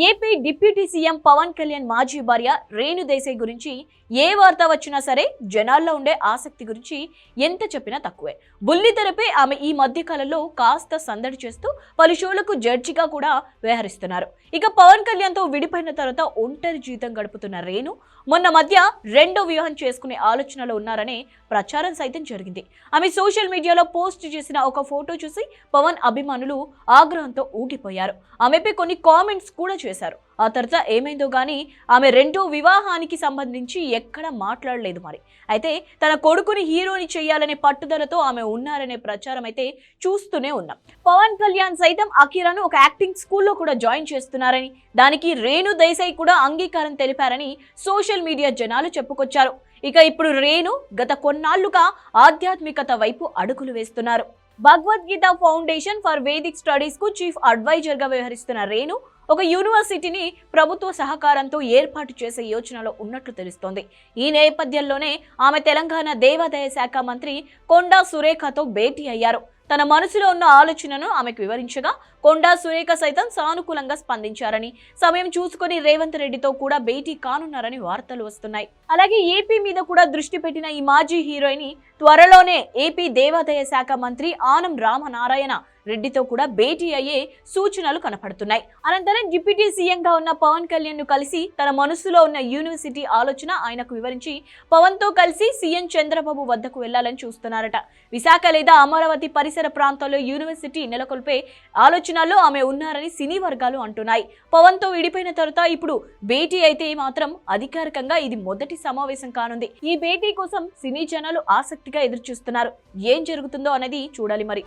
AP deputy CM Pawan Kalyan మాజీ భార్య రేణు దేశాయ్ గురించి ఏ వార్త వచ్చినా సరే జనాల్లో ఉండే ఆసక్తి గురించి ఎంత చెప్పినా తక్కువే. బుల్లితెరపై ఆమె ఈ మధ్య కాలంలో కాస్త సందడి చేస్తూ పలు షోలకు జడ్జిగా కూడా వ్యవహరిస్తున్నారు. ఇక పవన్ కళ్యాణ్తో విడిపోయిన తర్వాత ఒంటరి జీవితం గడుపుతున్న రేణు మొన్న మధ్య రెండో వివాహం చేసుకునే ఆలోచనలో ఉన్నారనే ప్రచారం సైతం జరిగింది. ఆమె సోషల్ మీడియాలో పోస్ట్ చేసిన ఒక ఫోటో చూసి పవన్ అభిమానులు ఆగ్రహంతో ఊగిపోయారు. ఆమెపై కొన్ని కామెంట్స్ కూడా చేశారు. ఆ తర్వాత ఏమైందో కానీ ఆమె రెండో వివాహానికి సంబంధించి ఎక్కడ మాట్లాడలేదు మరి. అయితే తన కొడుకుని హీరోని చేయాలనే పట్టుదలతో ఆమె ఉన్నారనే ప్రచారం అయితే చూస్తూనే ఉన్నాం. పవన్ కళ్యాణ్ సైతం అకీరాను ఒక యాక్టింగ్ స్కూల్లో కూడా జాయిన్ చేస్తున్నారని దానికి రేణు దేశాయ్ కూడా అంగీకారం తెలిపారని సోషల్ మీడియా జనాలు చెప్పుకొచ్చారు. ఇక ఇప్పుడు రేణు గత కొన్నాళ్ళుగా ఆధ్యాత్మికత వైపు అడుగులు వేస్తున్నారు. భగవద్గీత ఫౌండేషన్ ఫర్ వేదిక్ స్టడీస్కు చీఫ్ అడ్వైజర్గా వ్యవహరిస్తున్న రేణు ఒక యూనివర్సిటీని ప్రభుత్వ సహకారంతో ఏర్పాటు చేసే యోచనలో ఉన్నట్లు తెలుస్తోంది. ఈ నేపథ్యంలోనే ఆమె తెలంగాణ దేవాదాయ శాఖ మంత్రి కొండా సురేఖతో భేటీ అయ్యారు. తన మనసులో ఉన్న ఆలోచనను ఆమెకు వివరించగా కొండా సురేఖ సైతం సానుకూలంగా స్పందించారని సమయం చూసుకొని రేవంత్ రెడ్డితో కూడా భేటీ కానున్నారని వార్తలు వస్తున్నాయి. అలాగే ఏపీ మీద కూడా దృష్టి పెట్టిన ఈ మాజీ హీరోయిన్ త్వరలోనే ఏపీ దేవాదాయ శాఖ మంత్రి ఆనం రామనారాయణ రెడ్డితో కూడా భేటీ అయ్యే సూచనలు కనపడుతున్నాయి. అనంతరం డిప్యూటీ సీఎంగా ఉన్న పవన్ కళ్యాణ్ను కలిసి తన మనసులో ఉన్న యూనివర్సిటీ ఆలోచన ఆయనకు వివరించి పవన్తో కలిసి సీఎం చంద్రబాబు వద్దకు వెళ్ళాలని చూస్తున్నారట. విశాఖ లేదా అమరావతి పరిసర ప్రాంతాల్లో యూనివర్సిటీ నెలకొల్పే ఆలోచనలో ఆమె ఉన్నారని సినీ వర్గాలు అంటున్నాయి. పవన్తో విడిపోయిన తర్వాత ఇప్పుడు భేటీ అయితే మాత్రం అధికారికంగా ఇది మొదటి సమావేశం కానుంది. ఈ భేటీ కోసం సినీ జనాలు ఆసక్తిగా ఎదురు చూస్తున్నారు ఏం జరుగుతుందో అనేది చూడాలి మరి.